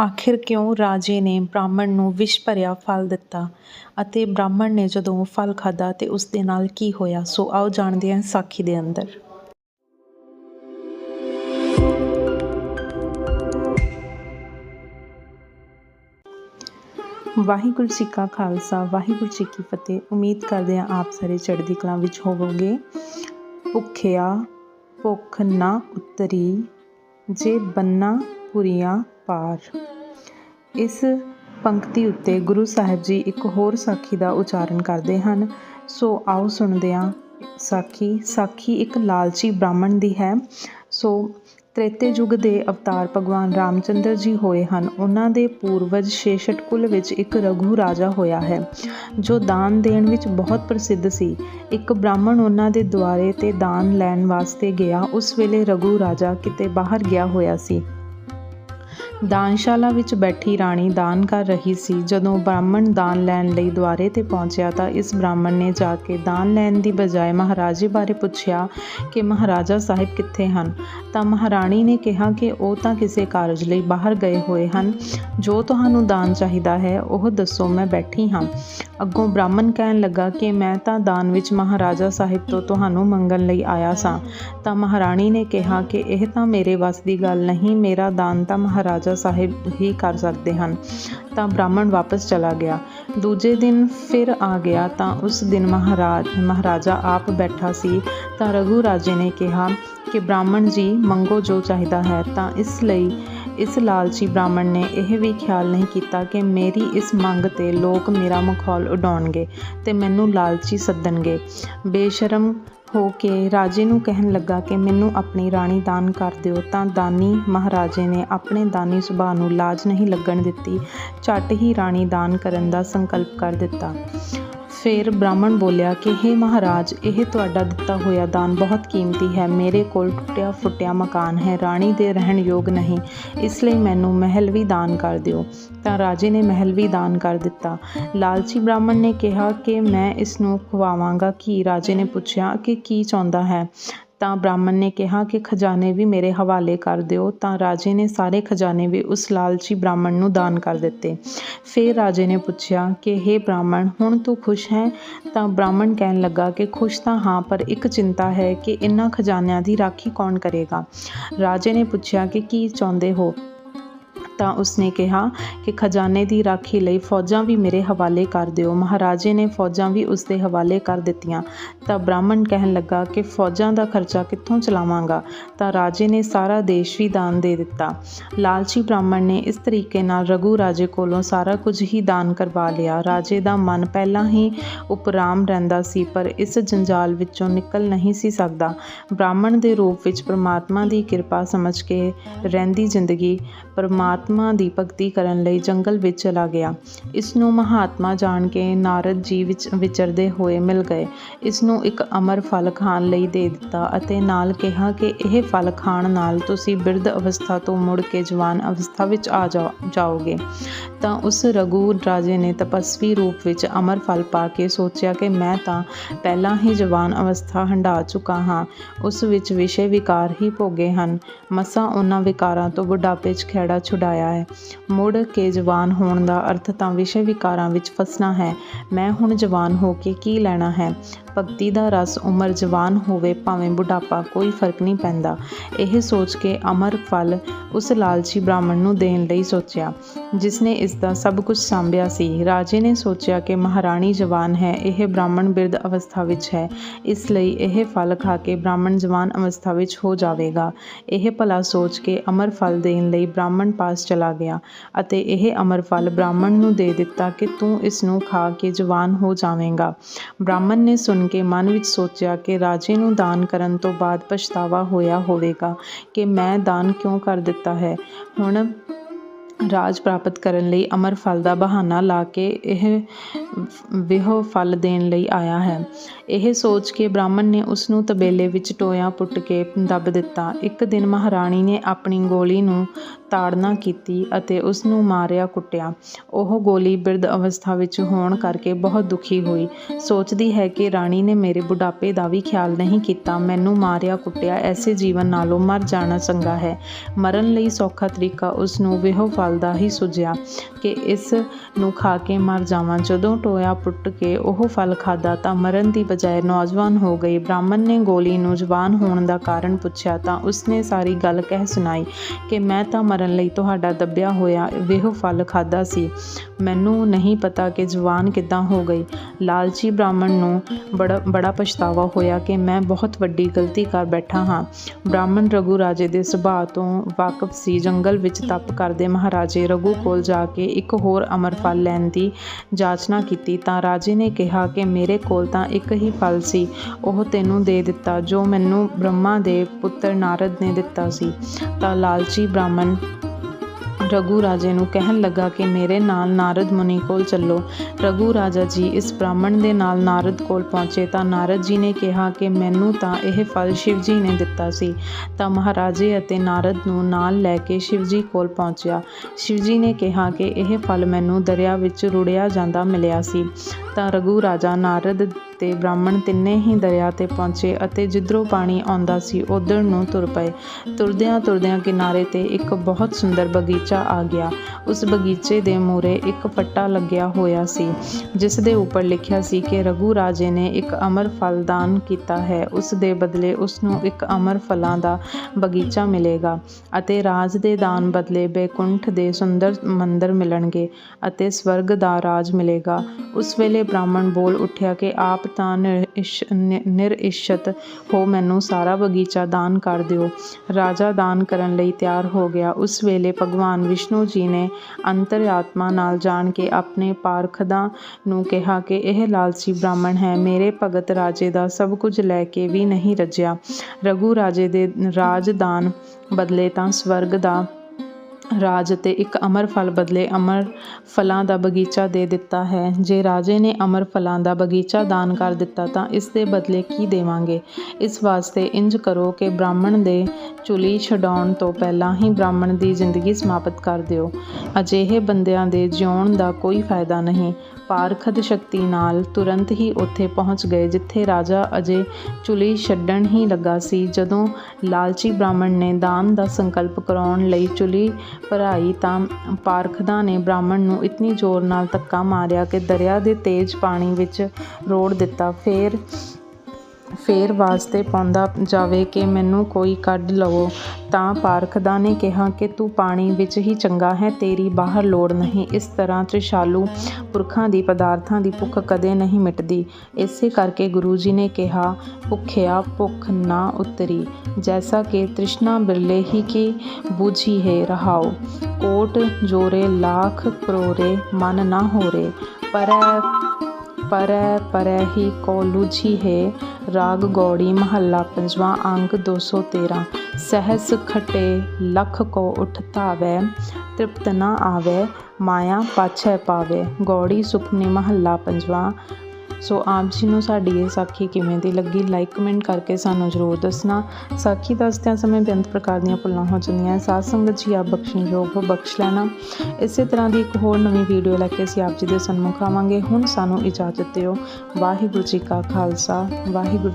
ਆਖਿਰ ਕਿਉਂ ਰਾਜੇ ਨੇ ਬ੍ਰਾਹਮਣ ਨੂੰ ਵਿਸ਼ ਭਰਿਆ ਫਲ ਦਿੱਤਾ ਅਤੇ ਬ੍ਰਾਹਮਣ ਨੇ ਜਦੋਂ ਉਹ ਫਲ ਖਾਧਾ ਤੇ ਉਸ ਦੇ ਨਾਲ ਕੀ ਹੋਇਆ, ਸੋ ਆਓ ਜਾਣਦੇ ਹਾਂ ਸਾਖੀ ਦੇ ਅੰਦਰ। ਵਾਹਿਗੁਰੂ ਜੀ ਕਾ ਖਾਲਸਾ, ਵਾਹਿਗੁਰੂ ਜੀ ਕੀ ਫਤਿਹ। ਉਮੀਦ ਕਰਦੇ ਹਾਂ ਆਪ ਸਾਰੇ ਚੜ੍ਹਦੀ ਕਲਾ ਵਿੱਚ ਹੋਵੋਗੇ। ਭੁੱਖਿਆ, ਭੁੱਖ ਨਾ ਉਤਰੀ, ਜੇ ਬੰਨਾ ਪੁਰੀਆਂ ਪਾਰ ਇਸ ਪੰਕਤੀ ਉੱਤੇ ਗੁਰੂ ਸਾਹਿਬ ਜੀ ਇੱਕ ਹੋਰ ਸਾਖੀ ਦਾ ਉਚਾਰਨ ਕਰਦੇ ਹਨ। ਸੋ ਆਓ ਸੁਣਦੇ ਹਾਂ ਸਾਖੀ ਸਾਖੀ ਇੱਕ ਲਾਲਚੀ ਬ੍ਰਾਹਮਣ ਦੀ ਹੈ। ਸੋ ਤ੍ਰੇਤੇ ਯੁੱਗ ਦੇ ਅਵਤਾਰ ਭਗਵਾਨ ਰਾਮਚੰਦਰ ਜੀ ਹੋਏ ਹਨ। ਉਹਨਾਂ ਦੇ ਪੂਰਵਜ ਸ਼ੇਸ਼ਟ ਕੁਲ ਵਿੱਚ ਇੱਕ ਰਘੂ ਰਾਜਾ ਹੋਇਆ ਹੈ, ਜੋ ਦਾਨ ਦੇਣ ਵਿੱਚ ਬਹੁਤ ਪ੍ਰਸਿੱਧ ਸੀ। ਇੱਕ ਬ੍ਰਾਹਮਣ ਉਹਨਾਂ ਦੇ ਦੁਆਰੇ ਤੇ ਦਾਨ ਲੈਣ ਵਾਸਤੇ ਗਿਆ। ਉਸ ਵੇਲੇ ਰਘੂ ਰਾਜਾ ਕਿਤੇ ਬਾਹਰ ਗਿਆ ਹੋਇਆ ਸੀ। ਦਾਨਸ਼ਾਲਾ ਵਿੱਚ ਬੈਠੀ ਰਾਣੀ ਦਾਨ ਕਰ ਰਹੀ ਸੀ। ਜਦੋਂ ਬ੍ਰਾਹਮਣ ਦਾਨ ਲੈਣ ਲਈ ਦੁਆਰੇ ਤੇ ਪਹੁੰਚਿਆ ਤਾਂ ਇਸ ਬ੍ਰਾਹਮਣ ਨੇ ਜਾ ਕੇ ਦਾਨ ਲੈਣ ਦੀ ਬਜਾਏ ਮਹਾਰਾਜੇ ਬਾਰੇ ਪੁੱਛਿਆ ਕਿ ਮਹਾਰਾਜਾ ਸਾਹਿਬ ਕਿੱਥੇ ਹਨ? ਤਾਂ ਮਹਾਰਾਣੀ ਨੇ ਕਿਹਾ ਕਿ ਉਹ ਤਾਂ ਕਿਸੇ ਕਾਰਜ ਲਈ ਬਾਹਰ ਗਏ ਹੋਏ ਹਨ। ਜੋ ਤੁਹਾਨੂੰ ਦਾਨ ਚਾਹੀਦਾ ਹੈ, ਉਹ ਦੱਸੋ, ਮੈਂ ਬੈਠੀ ਹਾਂ। ਅੱਗੋਂ ਬ੍ਰਾਹਮਣ ਕਹਿਣ ਲੱਗਾ ਕਿ ਮੈਂ ਤਾਂ ਦਾਨ ਵਿੱਚ ਮਹਾਰਾਜਾ ਸਾਹਿਬ ਤੋਂ ਤੁਹਾਨੂੰ ਮੰਗਣ ਲਈ ਆਇਆ ਸਾਂ। ਤਾਂ ਮਹਾਰਾਣੀ ਨੇ ਕਿਹਾ ਕਿ ਇਹ ਤਾਂ ਮੇਰੇ ਵੱਸ ਦੀ ਗੱਲ ਨਹੀਂ, ਮੇਰਾ ਦਾਨ ਤਾਂ ਮਹਾਰਾਜਾ ਸਾਹਿਬ ਹੀ ਕਰ ਸਕਦੇ ਹਨ। ਤਾਂ ਬ੍ਰਾਹਮਣ ਵਾਪਸ ਚਲਾ ਗਿਆ। ਦੂਜੇ ਦਿਨ ਫਿਰ ਆ ਗਿਆ ਤਾਂ ਉਸ ਦਿਨ ਮਹਾਰਾਜ ਮਹਾਰਾਜਾ ਆਪ ਬੈਠਾ ਸੀ। ਤਾਂ ਰਘੂ ਰਾਜੇ ਨੇ ਕਿਹਾ ਕਿ ਬ੍ਰਾਹਮਣ ਜੀ, ਮੰਗੋ ਜੋ ਚਾਹੀਦਾ ਹੈ। ਤਾਂ ਇਸ ਲਈ, ਇਸ ਲਾਲਚੀ ਬ੍ਰਾਹਮਣ ਨੇ ਇਹ ਵੀ ਖਿਆਲ ਨਹੀਂ ਕੀਤਾ ਕਿ ਮੇਰੀ ਇਸ ਮੰਗ ਤੇ ਲੋਕ ਮੇਰਾ ਮਖੌਲ ਉਡਾਉਣਗੇ ਤੇ ਮੈਨੂੰ ਲਾਲਚੀ ਸੱਦਣਗੇ। ਬੇਸ਼ਰਮ ਹੋ ਕੇ ਰਾਜੇ ਨੂੰ ਕਹਿਣ ਲੱਗਾ ਕਿ ਮੈਨੂੰ ਆਪਣੀ ਰਾਣੀ ਦਾਨ ਕਰ ਦਿਓ, ਤਾਂ ਦਾਨੀ ਮਹਾਰਾਜੇ ਨੇ ਆਪਣੇ ਦਾਨੀ ਸੁਭਾਅ ਨੂੰ ਲਾਜ ਨਹੀਂ ਲੱਗਣ ਦਿੱਤੀ। ਝੱਟ ਹੀ ਰਾਣੀ ਦਾਨ ਕਰਨ ਦਾ ਸੰਕਲਪ ਕਰ ਦਿੱਤਾ। ਫਿਰ ਬ੍ਰਾਹਮਣ ਬੋਲਿਆ ਕਿ, ਹੇ ਮਹਾਰਾਜ, ਇਹ ਤੁਹਾਡਾ ਦਿੱਤਾ ਹੋਇਆ ਦਾਨ ਬਹੁਤ ਕੀਮਤੀ ਹੈ। ਮੇਰੇ ਕੋਲ ਟੁੱਟਿਆ ਫੁੱਟਿਆ ਮਕਾਨ ਹੈ। ਰਾਣੀ ਦੇ ਰਹਿਣ ਯੋਗ ਨਹੀਂ। ਇਸ ਲਈ ਮੈਨੂੰ ਮਹਿਲ ਵੀ ਦਾਨ ਕਰ ਦਿਓ। ਤਾਂ ਰਾਜੇ ਨੇ ਮਹਿਲ ਵੀ ਦਾਨ ਕਰ ਦਿੱਤਾ। ਲਾਲਚੀ ਬ੍ਰਾਹਮਣ ਨੇ ਕਿਹਾ ਕਿ, ਮੈਂ ਇਸ ਨੂੰ ਖਵਾਵਾਂਗਾ। ਕੀ ਰਾਜੇ ਨੇ ਪੁੱਛਿਆ ਕਿ ਕੀ ਚਾਹੁੰਦਾ ਹੈ? ਤਾਂ ਬ੍ਰਾਹਮਣ ਨੇ ਕਿਹਾ ਕਿ ਖਜ਼ਾਨੇ ਵੀ ਮੇਰੇ ਹਵਾਲੇ ਕਰ ਦਿਓ, ਤਾਂ ਰਾਜੇ ਨੇ ਸਾਰੇ ਖਜ਼ਾਨੇ ਵੀ ਉਸ ਲਾਲਚੀ ਬ੍ਰਾਹਮਣ ਨੂੰ ਦਾਨ ਕਰ ਦਿੱਤੇ। ਫਿਰ ਰਾਜੇ ਨੇ ਪੁੱਛਿਆ ਕਿ, ਹੇ ਬ੍ਰਾਹਮਣ, ਹੁਣ ਤੂੰ ਖੁਸ਼ ਹੈ? ਤਾਂ ਬ੍ਰਾਹਮਣ ਕਹਿਣ ਲੱਗਾ ਕਿ ਖੁਸ਼ ਤਾਂ ਹਾਂ, ਪਰ ਇੱਕ ਚਿੰਤਾ ਹੈ ਕਿ ਇਨ੍ਹਾਂ ਖਜ਼ਾਨਿਆਂ ਦੀ ਰਾਖੀ ਕੌਣ ਕਰੇਗਾ? ਰਾਜੇ ਨੇ ਪੁੱਛਿਆ ਕਿ ਕੀ ਚਾਹੁੰਦੇ ਹੋ? ਤਾਂ ਉਸਨੇ ਕਿਹਾ ਕਿ ਖਜ਼ਾਨੇ ਦੀ ਰਾਖੀ ਲਈ ਫੌਜਾਂ ਵੀ ਮੇਰੇ ਹਵਾਲੇ ਕਰ ਦਿਓ। ਮਹਾਰਾਜੇ ਨੇ ਫੌਜਾਂ ਵੀ ਉਸਦੇ ਹਵਾਲੇ ਕਰ ਦਿੱਤੀਆਂ। ਤਾਂ ਬ੍ਰਾਹਮਣ ਕਹਿਣ ਲੱਗਾ ਕਿ ਫੌਜਾਂ ਦਾ ਖਰਚਾ ਕਿੱਥੋਂ ਚਲਾਵਾਂਗਾ? ਤਾਂ ਰਾਜੇ ਨੇ ਸਾਰਾ ਦੇਸ਼ ਵੀ ਦਾਨ ਦੇ ਦਿੱਤਾ। ਲਾਲਚੀ ਬ੍ਰਾਹਮਣ ਨੇ ਇਸ ਤਰੀਕੇ ਨਾਲ ਰਘੂ ਰਾਜੇ ਕੋਲੋਂ ਸਾਰਾ ਕੁਝ ਹੀ ਦਾਨ ਕਰਵਾ ਲਿਆ। ਰਾਜੇ ਦਾ ਮਨ ਪਹਿਲਾਂ ਹੀ ਉਪਰਾਮ ਰਹਿੰਦਾ ਸੀ, ਪਰ ਇਸ ਜੰਜਾਲ ਵਿੱਚੋਂ ਨਿਕਲ ਨਹੀਂ ਸੀ ਸਕਦਾ। ਬ੍ਰਾਹਮਣ ਦੇ ਰੂਪ ਵਿੱਚ ਪ੍ਰਮਾਤਮਾ ਦੀ ਕਿਰਪਾ ਸਮਝ ਕੇ ਰਹਿੰਦੀ ਜ਼ਿੰਦਗੀ, ਪਰਮਾਤਮਾ ਦੀ ਭਗਤੀ ਕਰਨ ਲਈ ਜੰਗਲ ਵਿੱਚ ਚਲਾ ਗਿਆ। ਇਸ ਨੂੰ ਮਹਾਤਮਾ ਜਾਣ ਕੇ ਨਾਰਦ ਜੀ ਵਿੱਚ ਵਿਚਰਦੇ ਹੋਏ ਮਿਲ ਗਏ। ਇਸ ਨੂੰ ਇੱਕ ਅਮਰ ਫਲ ਖਾਣ ਲਈ ਦੇ ਦਿੱਤਾ ਅਤੇ ਨਾਲ ਕਿਹਾ ਕਿ ਇਹ ਫਲ ਖਾਣ ਨਾਲ ਤੁਸੀਂ ਬਿਰਧ ਅਵਸਥਾ ਤੋਂ ਮੁੜ ਕੇ ਜਵਾਨ ਅਵਸਥਾ ਵਿੱਚ ਆ ਜਾਓਗੇ। ਤਾਂ ਉਸ ਰਘੂ ਰਾਜੇ ਨੇ ਤਪਸਵੀ ਰੂਪ ਵਿੱਚ ਅਮਰ ਫਲ ਪਾ ਕੇ ਸੋਚਿਆ ਕਿ ਮੈਂ ਤਾਂ ਪਹਿਲਾਂ ਹੀ ਜਵਾਨ ਅਵਸਥਾ ਹੰਢਾ ਚੁੱਕਾ ਹਾਂ। ਉਸ ਵਿੱਚ ਵਿਸ਼ੇ ਵਿਕਾਰ ਹੀ ਭੋਗੇ ਹਨ। ਮਸਾਂ ਉਹਨਾਂ ਵਿਕਾਰਾਂ ਤੋਂ ਬੁਢਾਪੇ 'ਚ ਖੇੜਾ ਛੁਡਾਇਆ। ਹੈ। ਮੁੜ ਕੇ ਜਵਾਨ ਹੋਣ ਦਾ ਅਰਥ ਤਾਂ ਵਿਸ਼ੇ ਵਿਕਾਰਾਂ ਵਿੱਚ ਫਸਣਾ ਹੈ। ਮੈਂ ਹੁਣ ਜਵਾਨ ਹੋ ਕੇ ਕੀ ਲੈਣਾ ਹੈ? ਭਗਤੀ ਦਾ ਰਸ ਉਮਰ ਜਵਾਨ ਹੋਵੇ ਭਾਵੇਂ ਬੁਢਾਪਾ, ਕੋਈ ਫ਼ਰਕ ਨਹੀਂ ਪੈਂਦਾ। ਇਹ ਸੋਚ ਕੇ ਅਮਰ ਫਲ ਉਸ ਲਾਲਚੀ ਬ੍ਰਾਹਮਣ ਨੂੰ ਦੇਣ ਲਈ ਸੋਚਿਆ ਜਿਸ ਨੇ ਇਸ ਦਾ ਸਭ ਕੁਝ ਸੰਭਿਆ ਸੀ। ਰਾਜੇ ਨੇ ਸੋਚਿਆ ਕਿ ਮਹਾਰਾਣੀ ਜਵਾਨ ਹੈ, ਇਹ ਬ੍ਰਾਹਮਣ ਬਿਰਧ ਅਵਸਥਾ ਵਿੱਚ ਹੈ। ਇਸ ਲਈ ਇਹ ਫਲ ਖਾ ਕੇ ਬ੍ਰਾਹਮਣ ਜਵਾਨ ਅਵਸਥਾ ਵਿੱਚ ਹੋ ਜਾਵੇਗਾ। ਇਹ ਭਲਾ ਸੋਚ ਕੇ ਅਮਰ ਫਲ ਦੇਣ ਲਈ ਬ੍ਰਾਹਮਣ ਪਾਸ ਚਲਾ ਗਿਆ ਅਤੇ ਇਹ ਅਮਰ ਫਲ ਬ੍ਰਾਹਮਣ ਨੂੰ ਦੇ ਦਿੱਤਾ ਕਿ ਤੂੰ ਇਸ ਨੂੰ ਖਾ ਕੇ ਜਵਾਨ ਹੋ ਜਾਵੇਂਗਾ। ਬ੍ਰਾਹਮਣ ਨੇ ਸੁਣ ਕੇ ਮਨ ਵਿੱਚ ਸੋਚਿਆ ਕਿ ਰਾਜੇ ਨੂੰ ਦਾਨ ਕਰਨ ਤੋਂ ਬਾਅਦ ਪਛਤਾਵਾ ਹੋਇਆ ਹੋਵੇਗਾ ਕਿ ਮੈਂ ਦਾਨ ਕਿਉਂ ਕਰ ਦਿੱਤਾ ਹੈ। ਹੁਣ ਰਾਜ ਪ੍ਰਾਪਤ ਕਰਨ ਲਈ ਅਮਰ ਫਲ ਦਾ ਬਹਾਨਾ ਲਾ ਕੇ ਇਹ ਵਿਹੋ ਫਲ ਦੇਣ ਲਈ ਆਇਆ ਹੈ। ਇਹ ਸੋਚ ਕੇ ਬ੍ਰਾਹਮਣ ਨੇ ਉਸ ਨੂੰ ਤਬੇਲੇ ਵਿੱਚ ਟੋਇਆ ਪੁੱਟ ਕੇ ਦੱਬ ਦਿੱਤਾ। ਇੱਕ ਦਿਨ ਮਹਾਰਾਣੀ ਨੇ ਆਪਣੀ ਗੋਲੀ ਨੂੰ ਤਾੜਨਾ ਕੀਤੀ ਅਤੇ ਉਸ ਨੂੰ ਮਾਰਿਆ ਕੁੱਟਿਆ। ਉਹ ਗੋਲੀ ਬਿਰਧ ਅਵਸਥਾ ਵਿੱਚ ਹੋਣ ਕਰਕੇ ਬਹੁਤ ਦੁਖੀ ਹੋਈ। ਸੋਚਦੀ ਹੈ ਕਿ ਰਾਣੀ ਨੇ ਮੇਰੇ ਬੁਢਾਪੇ ਦਾ ਵੀ ਖਿਆਲ ਨਹੀਂ ਕੀਤਾ। ਮੈਨੂੰ ਮਾਰਿਆ ਕੁੱਟਿਆ। ਐਸੇ ਜੀਵਨ ਨਾਲੋਂ ਮਰ ਜਾਣਾ ਚੰਗਾ ਹੈ। ਮਰਨ ਲਈ ਸੌਖਾ ਤਰੀਕਾ ਉਸ ਨੂੰ ਵਿਹੋ ਫਲ ਦਾ ਹੀ ਸੁਝਿਆ ਕਿ ਇਸ ਨੂੰ ਖਾ ਕੇ ਮਰ ਜਾਵਾਂ। ਜਦੋਂ ਟੋਇਆ ਪੁੱਟ ਕੇ ਉਹ ਫਲ ਖਾਦਾ ਤਾਂ ਮਰਨ ਦੀ ਬਜਾਏ ਨੌਜਵਾਨ ਹੋ ਗਈ। ਬ੍ਰਾਹਮਣ ਨੇ ਗੋਲੀ ਨੂੰ ਜਵਾਨ ਹੋਣ ਦਾ ਕਾਰਨ ਪੁੱਛਿਆ ਤਾਂ ਉਸਨੇ ਸਾਰੀ ਗੱਲ ਕਹਿ ਸੁਣਾਈ ਕਿ ਮੈਂ ਤਾਂ ਮਰਨ ਲਈ ਤੁਹਾਡਾ ਦੱਬਿਆ ਹੋਇਆ ਵਿਹੋ ਫਲ ਖਾਦਾ ਸੀ। ਮੈਨੂੰ ਨਹੀਂ ਪਤਾ ਕਿ ਜਵਾਨ ਕਿੱਦਾਂ ਹੋ ਗਈ। ਲਾਲਚੀ ਬ੍ਰਾਹਮਣ ਨੂੰ ਬੜਾ ਬੜਾ ਪਛਤਾਵਾ ਹੋਇਆ ਕਿ ਮੈਂ ਬਹੁਤ ਵੱਡੀ ਗਲਤੀ ਕਰ ਬੈਠਾ ਹਾਂ। ਬ੍ਰਾਹਮਣ ਰਘੂ ਰਾਜੇ ਦੇ ਸੁਭਾਅ ਤੋਂ ਵਾਕਫ ਸੀ। ਜੰਗਲ ਵਿੱਚ ਤਪ ਕਰਦੇ ਮਹਾਰਾਜ ਰਾਜੇ ਰਘੂ ਕੋਲ ਜਾ ਕੇ ਇੱਕ ਹੋਰ ਅਮਰ ਫਲ ਲੈਣ ਦੀ ਜਾਚਨਾ ਕੀਤੀ ਤਾਂ ਰਾਜੇ ਨੇ ਕਿਹਾ ਕਿ ਮੇਰੇ ਕੋਲ ਤਾਂ ਇੱਕ ਹੀ ਫਲ ਸੀ, ਉਹ ਤੈਨੂੰ ਦੇ ਦਿੱਤਾ, ਜੋ ਮੈਨੂੰ ਬ੍ਰਹਮਾ ਦੇ ਪੁੱਤਰ ਨਾਰਦ ਨੇ ਦਿੱਤਾ ਸੀ। ਤਾਂ ਲਾਲਚੀ ਬ੍ਰਾਹਮਣ ਰਘੂ ਰਾਜੇ ਨੂੰ ਕਹਿਣ ਲੱਗਾ ਕਿ ਮੇਰੇ ਨਾਲ ਨਾਰਦ ਮੁਨੀ ਕੋਲ ਚੱਲੋ। ਰਘੂ ਰਾਜਾ ਜੀ ਇਸ ਬ੍ਰਾਹਮਣ ਦੇ ਨਾਲ ਨਾਰਦ ਕੋਲ ਪਹੁੰਚੇ ਤਾਂ ਨਾਰਦ ਜੀ ਨੇ ਕਿਹਾ ਕਿ ਮੈਨੂੰ ਤਾਂ ਇਹ ਫਲ ਸ਼ਿਵ ਜੀ ਨੇ ਦਿੱਤਾ ਸੀ। ਤਾਂ ਮਹਾਰਾਜੇ ਅਤੇ ਨਾਰਦ ਨੂੰ ਨਾਲ ਲੈ ਕੇ ਸ਼ਿਵ ਜੀ ਕੋਲ ਪਹੁੰਚਿਆ। ਸ਼ਿਵ ਜੀ ਨੇ ਕਿਹਾ ਕਿ ਇਹ ਫਲ ਮੈਨੂੰ ਦਰਿਆ ਵਿੱਚ ਰੁੜਿਆ ਜਾਂਦਾ ਮਿਲਿਆ ਸੀ। ਤਾਂ ਰਘੂ ਰਾਜਾ ਨਾਰਦ ਤੇ ਬ੍ਰਾਹਮਣ ਤਿੰਨੇ ਹੀ ਦਰਿਆ ਤੇ ਪਹੁੰਚੇ ਅਤੇ ਜਿੱਧਰੋਂ ਪਾਣੀ ਆਉਂਦਾ ਸੀ, ਉਧਰ ਨੂੰ ਤੁਰ ਪਏ। ਤੁਰਦਿਆਂ ਤੁਰਦਿਆਂ ਕਿਨਾਰੇ ਤੇ ਇੱਕ ਬਹੁਤ ਸੁੰਦਰ ਬਗੀਚਾ ਆ ਗਿਆ। ਉਸ ਬਗੀਚੇ ਦੇ ਮੂਹਰੇ ਇੱਕ ਫੱਟਾ ਲੱਗਿਆ ਹੋਇਆ ਸੀ, ਜਿਸ ਦੇ ਉੱਪਰ ਲਿਖਿਆ ਸੀ ਕਿ ਰਘੂ ਰਾਜੇ ਨੇ ਇੱਕ ਅਮਰ ਫਲ ਦਾਨ ਕੀਤਾ ਹੈ। ਉਸ ਦੇ ਬਦਲੇ ਉਸ ਨੂੰ ਇੱਕ ਅਮਰ ਫਲਾਂ ਦਾ ਬਗੀਚਾ ਮਿਲੇਗਾ ਅਤੇ ਰਾਜ ਦੇ ਦਾਨ ਬਦਲੇ ਬੈਕੁੰਠ ਦੇ ਸੁੰਦਰ ਮੰਦਰ ਮਿਲਣਗੇ ਅਤੇ ਸਵਰਗ ਦਾ ਰਾਜ ਮਿਲੇਗਾ। ਉਸ ਵੇਲੇ ਬ੍ਰਾਹਮਣ ਬੋਲ ਉੱਠਿਆ ਕਿ ਆਪ ਤਾਂ ਨਿਰਇਸ਼ ਨਿ- ਨਿਰਇਸ਼ਤ ਹੋ ਮੈਨੂੰ ਸਾਰਾ ਬਗੀਚਾ ਦਾਨ ਕਰ ਦਿਓ। ਰਾਜਾ ਦਾਨ ਕਰਨ ਲਈ ਤਿਆਰ ਹੋ ਗਿਆ। ਉਸ ਵੇਲੇ ਭਗਵਾਨ ਵਿਸ਼ਨੂੰ ਜੀ ਨੇ ਅੰਤਰਆਤਮਾ ਨਾਲ ਜਾਣ ਕੇ ਆਪਣੇ ਪਾਰਖਦਾਂ ਨੂੰ ਕਿਹਾ ਕਿ ਇਹ ਲਾਲਚੀ ਬ੍ਰਾਹਮਣ ਹੈ। ਮੇਰੇ ਭਗਤ ਰਾਜੇ ਦਾ ਸਭ ਕੁਝ ਲੈ ਕੇ ਵੀ ਨਹੀਂ ਰੱਜਿਆ। ਰਘੂ ਰਾਜੇ ਦੇ ਰਾਜ ਦਾਨ ਬਦਲੇ ਤਾਂ ਸਵਰਗ ਦਾ ਰਾਜ ਅਤੇ ਇੱਕ ਅਮਰ ਫਲ ਬਦਲੇ ਅਮਰ ਫਲਾਂ ਦਾ ਬਗੀਚਾ ਦੇ ਦਿੱਤਾ ਹੈ। ਜੇ ਰਾਜੇ ਨੇ ਅਮਰ ਫਲਾਂ ਦਾ ਬਗੀਚਾ ਦਾਨ ਕਰ ਦਿੱਤਾ ਤਾਂ ਇਸ ਦੇ ਬਦਲੇ ਕੀ ਦੇਵਾਂਗੇ? ਇਸ ਵਾਸਤੇ ਇੰਜ ਕਰੋ ਕਿ ਬ੍ਰਾਹਮਣ ਦੇ ਚੁਲੀ ਛਡਾਉਣ ਤੋਂ ਪਹਿਲਾਂ ਹੀ ਬ੍ਰਾਹਮਣ ਦੀ ਜ਼ਿੰਦਗੀ ਸਮਾਪਤ ਕਰ ਦਿਓ। ਅਜਿਹੇ ਬੰਦਿਆਂ ਦੇ ਜਿਉਣ ਦਾ ਕੋਈ ਫਾਇਦਾ ਨਹੀਂ। ਪਾਰਖਦ ਸ਼ਕਤੀ ਨਾਲ ਤੁਰੰਤ ਹੀ ਉੱਥੇ ਪਹੁੰਚ ਗਏ, ਜਿੱਥੇ ਰਾਜਾ ਅਜੇ ਚੁਲੀ ਛੱਡਣ ਹੀ ਲੱਗਾ ਸੀ। ਜਦੋਂ ਲਾਲਚੀ ਬ੍ਰਾਹਮਣ ਨੇ ਦਾਨ ਦਾ ਸੰਕਲਪ ਕਰਾਉਣ ਲਈ ਚੁਲੀ ਭਰਾਈ ਤਾਂ ਪਾਰਖਦਾ ਨੇ ਬ੍ਰਾਹਮਣ ਨੂੰ ਇਤਨੀ ਜ਼ੋਰ ਨਾਲ ਧੱਕਾ ਮਾਰਿਆ ਕਿ ਦਰਿਆ ਦੇ ਤੇਜ਼ ਪਾਣੀ ਵਿੱਚ ਰੋੜ ਦਿੱਤਾ। ਫੇਰ ਫੇਰ ਵਾਸਤੇ ਪਾਉਂਦਾ ਜਾਵੇ ਕਿ ਮੈਨੂੰ ਕੋਈ ਕੱਢ ਲਵੋ। ਤਾਂ ਪਾਰਖਦਾ ਨੇ ਕਿਹਾ ਕਿ ਤੂੰ ਪਾਣੀ ਵਿੱਚ ਹੀ ਚੰਗਾ ਹੈ, ਤੇਰੀ ਬਾਹਰ ਲੋੜ ਨਹੀਂ। ਇਸ ਤਰ੍ਹਾਂ ਤ੍ਰਿਸ਼ਾਲੂ ਪੁਰਖਾਂ ਦੀ ਪਦਾਰਥਾਂ ਦੀ ਭੁੱਖ ਕਦੇ ਨਹੀਂ ਮਿਟਦੀ। ਇਸੇ ਕਰਕੇ ਗੁਰੂ ਜੀ ਨੇ ਕਿਹਾ, ਭੁੱਖਿਆ ਭੁੱਖ ਨਾ ਉਤਰੀ। ਜੈਸਾ ਕਿ ਤ੍ਰਿਸ਼ਨਾ ਬਿਰਲੇ ਹੀ ਕੀ ਬੂਝੀ ਹੈ ਰਹਾਓ ਕੋਟ ਜੋਰੇ, ਲੱਖ ਕਰੋਰੇ, ਮਨ ਨਾ ਹੋਰੇ। ਪਰ ਪਰੈ ਪਰੈ ਹੀ ਕੋ ਲੁਝੀ ਹੈ? ਰਾਗ ਗੌੜੀ ਮਹੱਲਾ ਪੰਜਵਾਂ ਅੰਗ 213 ਸਹਿਸ ਖਟੇ ਲਖ ਕੋ ਉਠ ਧਾਵੈ, ਤ੍ਰਿਪਤ ਨਾ ਆਵੈ, ਮਾਇਆ ਪਾਛੈ ਪਾਵੇ। ਗੌੜੀ ਸੁਖਨੀ ਮਹੱਲਾ ਪੰਜਵਾਂ ਸੋ ਆਪ ਜੀ ਨੂੰ ਸਾਡੀ ਇਹ ਸਾਖੀ ਕਿਵੇਂ ਦੀ ਲੱਗੀ? ਲਾਈਕ ਕਮੈਂਟ ਕਰਕੇ ਸਾਨੂੰ ਜ਼ਰੂਰ ਦੱਸਣਾ। ਸਾਖੀ ਦੱਸਦਿਆਂ ਸਮੇਂ ਬੇਅੰਤ ਪ੍ਰਕਾਰ ਦੀਆਂ ਭੁੱਲਾਂ ਹੋ ਜਾਂਦੀਆਂ ਸਾਧ ਸੰਗਤ ਜੀ, ਆਪ ਬਖਸ਼ਣਯੋਗ ਹੋ ਬਖਸ਼ ਲੈਣਾ। ਇਸੇ ਤਰ੍ਹਾਂ ਦੀ ਇੱਕ ਹੋਰ ਨਵੀਂ ਵੀਡੀਓ ਲੈ ਕੇ ਅਸੀਂ ਆਪ ਜੀ ਦੇ ਸਨਮੁਖ ਆਵਾਂਗੇ। ਹੁਣ ਸਾਨੂੰ ਇਜਾਜ਼ਤ ਦਿਓ। ਵਾਹਿਗੁਰੂ ਜੀ ਕਾ ਖਾਲਸਾ। ਵਾਹਿਗੁਰੂ